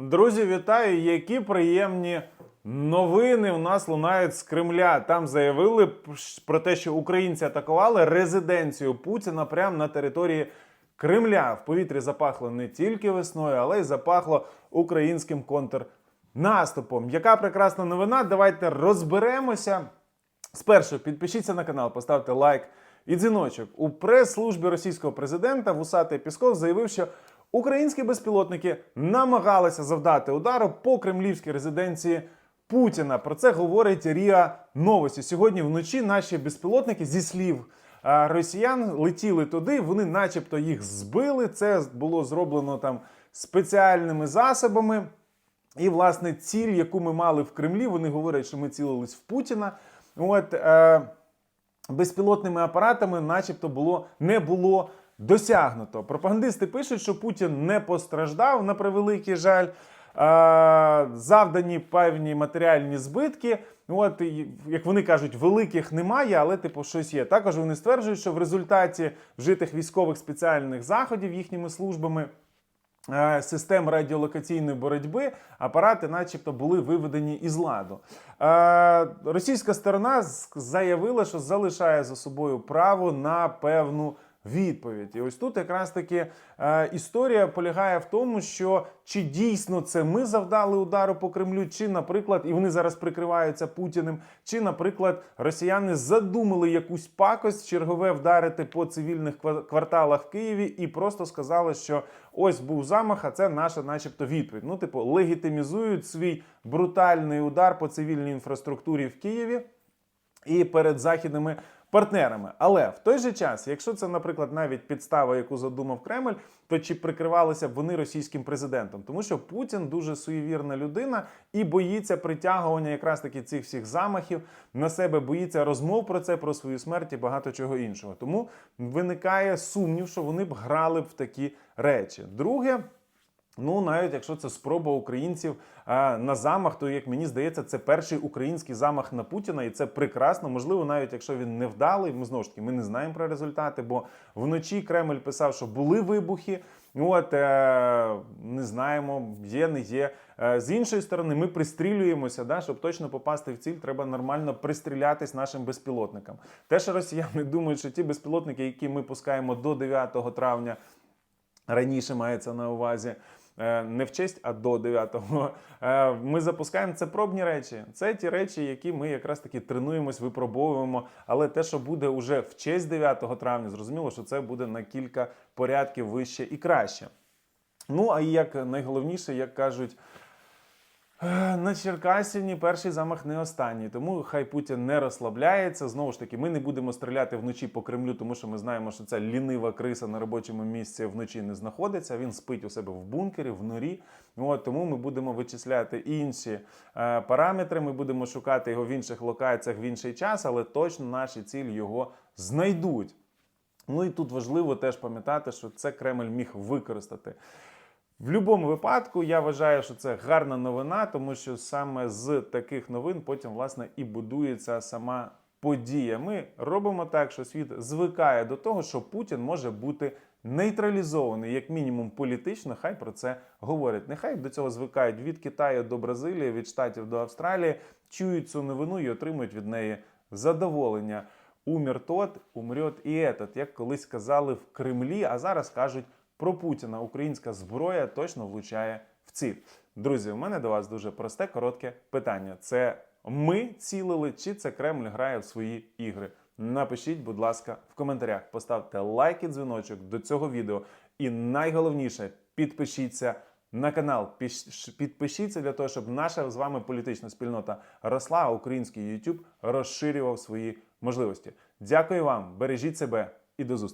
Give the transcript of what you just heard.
Друзі, вітаю! Які приємні новини у нас лунають з Кремля. Там заявили про те, що українці атакували резиденцію Путіна прямо на території Кремля. В повітрі запахло не тільки весною, але й запахло українським контрнаступом. Яка прекрасна новина? Давайте розберемося. Спершу підпишіться на канал, поставте лайк і дзвіночок. У прес-службі російського президента Вусатий Пісков заявив, що українські безпілотники намагалися завдати удару по кремлівській резиденції Путіна. Про це говорить Ріа Новості. Сьогодні вночі наші безпілотники зі слів росіян летіли туди. Вони, начебто, їх збили. Це було зроблено там спеціальними засобами. І, власне, ціль, яку ми мали в Кремлі, вони говорять, що ми цілились в Путіна. От е, безпілотними апаратами, начебто, було не було досягнуто. Пропагандисти пишуть, що Путін не постраждав на превеликий жаль. Завдані певні матеріальні збитки. От як вони кажуть, великих немає, але типу щось є. Також вони стверджують, що в результаті вжитих військових спеціальних заходів їхніми службами е, систем радіолокаційної боротьби апарати, начебто, були виведені із ладу. Е, Російська сторона заявила, що залишає за собою право на певну. Відповідь, і ось тут якраз таки е, історія полягає в тому, що чи дійсно це ми завдали удару по Кремлю, чи, наприклад, і вони зараз прикриваються Путіним, чи, наприклад, росіяни задумали якусь пакость чергове вдарити по цивільних ква- кварталах в Києві і просто сказали, що ось був замах, а це наша, начебто, відповідь. Ну, типу, легітимізують свій брутальний удар по цивільній інфраструктурі в Києві і перед західними партнерами. Але в той же час, якщо це, наприклад, навіть підстава, яку задумав Кремль, то чи прикривалися б вони російським президентом? Тому що Путін дуже суєвірна людина і боїться притягування якраз таки цих всіх замахів на себе, боїться розмов про це, про свою смерть і багато чого іншого. Тому виникає сумнів, що вони б грали б в такі речі. Друге. Ну, навіть якщо це спроба українців а, на замах, то як мені здається, це перший український замах на Путіна, і це прекрасно. Можливо, навіть якщо він не вдалий, ми знову ж таки ми не знаємо про результати, бо вночі Кремль писав, що були вибухи. От е, не знаємо, є, не є. Е, з іншої сторони, ми пристрілюємося, да, щоб точно попасти в ціль, треба нормально пристрілятись нашим безпілотникам. Те, що росіяни думають, що ті безпілотники, які ми пускаємо до 9 травня, раніше мається на увазі. Е, Не в честь, а до 9-го. Е, Ми запускаємо це пробні речі. Це ті речі, які ми якраз таки тренуємось, випробовуємо. Але те, що буде уже в честь 9 травня, зрозуміло, що це буде на кілька порядків вище і краще. Ну, а і як найголовніше, як кажуть, На Черкасіні перший замах не останній, тому хай Путін не розслабляється. Знову ж таки, ми не будемо стріляти вночі по Кремлю, тому що ми знаємо, що ця лінива криса на робочому місці вночі не знаходиться. Він спить у себе в бункері, в норі. От тому ми будемо вичисляти інші е, параметри. Ми будемо шукати його в інших локаціях в інший час, але точно наші цілі його знайдуть. Ну і тут важливо теж пам'ятати, що це Кремль міг використати. В будь-якому випадку я вважаю, що це гарна новина, тому що саме з таких новин потім власне і будується сама подія. Ми робимо так, що світ звикає до того, що Путін може бути нейтралізований, як мінімум політично. Хай про це говорять. Нехай до цього звикають від Китаю до Бразилії, від Штатів до Австралії, чують цю новину і отримують від неї задоволення. Умір тот, умрет і этот, як колись казали в Кремлі, а зараз кажуть про Путіна. Українська зброя точно влучає в ціль. Друзі, у мене до вас дуже просте, коротке питання: це ми цілили, чи це Кремль грає в свої ігри? Напишіть, будь ласка, в коментарях. Поставте лайк і дзвіночок до цього відео. І найголовніше, підпишіться на канал. Підпишіться для того, щоб наша з вами політична спільнота росла, а український YouTube розширював свої можливості. Дякую вам, бережіть себе і до зустрічі.